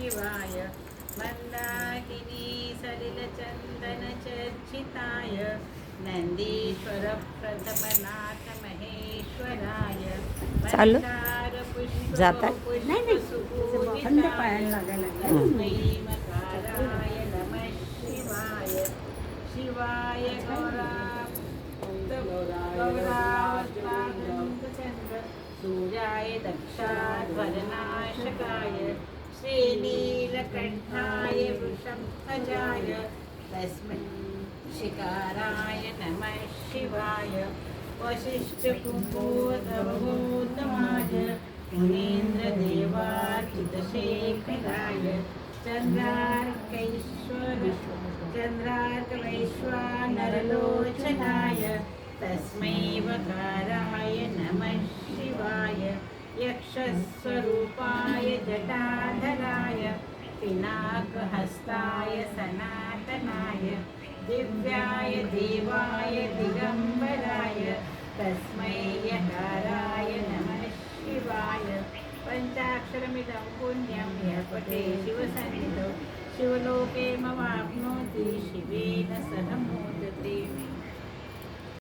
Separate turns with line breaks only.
शिवाय मन्दाकिनी सलिलचन्दनचर्चिताय
नन्दीश्वरप्रथमनाथमहेश्वराय
मन्दारपुष्पसुपूजिताय नमः शिवाय शिवाय गौरा गौराचन्द्र सूर्याय दक्षाध्वरनाशकाय श्रीनीलकण्ठाय वृषध्वजाय तस्मै शिकाराय नमः शिवाय वसिष्ठकुम्भोदभूतमाय मुनीन्द्रदेवार्चितशेखराय चन्द्रार्कैश्वर चन्द्रार्कवैश्वानरलोचनाय तस्मै वकाराय नमः शिवाय यक्षस्वरूपाय जटाधराय पिनाकहस्ताय सनातनाय दिव्याय देवाय दिगम्बराय तस्मै यकाराय नमः शिवाय। पञ्चाक्षरमिदं पुण्यं यः पठे शिवसन्निधौ। शिवलोके मवाप्नोति शिवेन सह